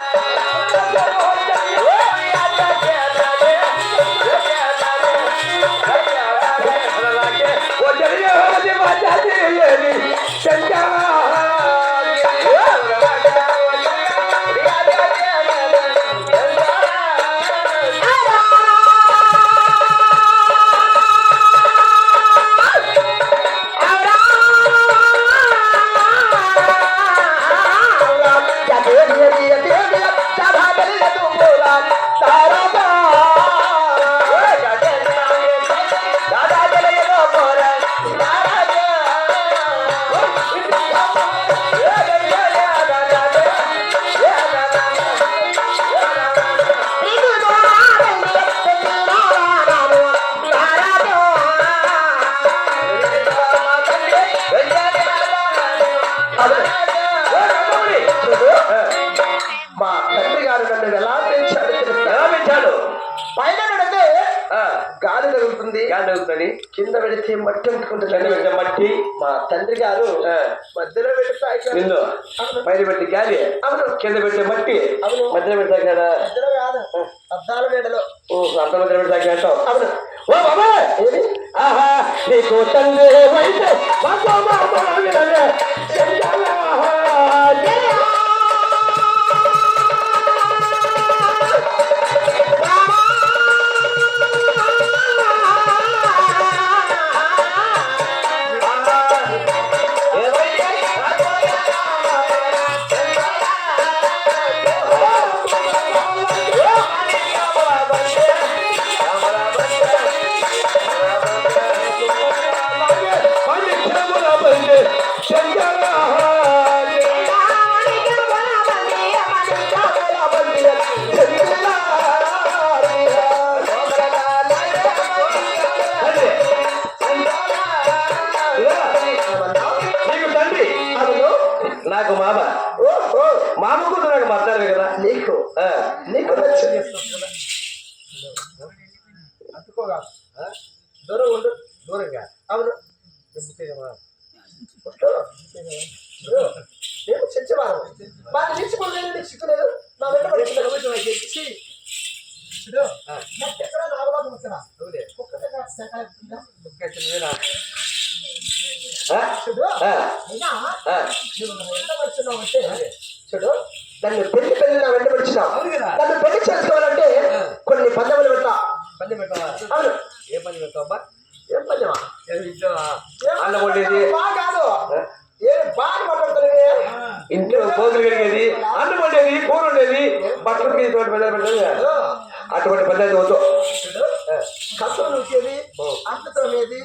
మా గాలి తగులుతుంది. గాలి అవుతుంది కింద పెడితే మట్టి పెట్టే మట్టి. మా తండ్రి గారు మధ్యలో నిన్ను అవును. పైన పెట్టి గాలి. అవును. కింద పెట్టే మట్టి. అవును. మధ్యలో పెట్టాక కదా మధ్యలో కాదు. అద్దాల వేడలో ఓ అంత మధ్యలో పెట్టాక అంటావు. అవును. ఓ బాబా! ఏది? ఆహా నీకు తండ్రి నీకు తండ్రి? నాకు మామ. ఓ ఓ మామ కూతురు నాకు మాట్లాడదు కదా? నీకు. నీకు నచ్చింది. అందుకోగా దూరం ఉండు. దూరంగా. అవును. నేను చచ్చివాను వాళ్ళు నిలిచిపోలేదు సిక్కులేదు నా వెంట ఎక్కడ నాగలా ముక్కడా ఒక్కటే? చూడు చూడు నన్ను పెళ్ళి పెళ్ళి నా వెంట కదా. నన్ను పెళ్ళి చేసుకోవాలంటే. కొన్ని పందెములు పెట్టా. పని పెట్టావా? అవును. ఏ పని పెట్టావా ఏం పందెమా? ఇంట్లో అన్నం బాగా కాదు? ఏం బాగా మాట్లాడుతుంది ఇంట్లో కోతులు కడిగేది అన్నం వండేది కూర ఉండేది బట్టలకి ఇటువంటి పెద్దలు పెట్టేది అటువంటి పెద్ద వద్దు. కష్టం నూకేది అంతతో అనేది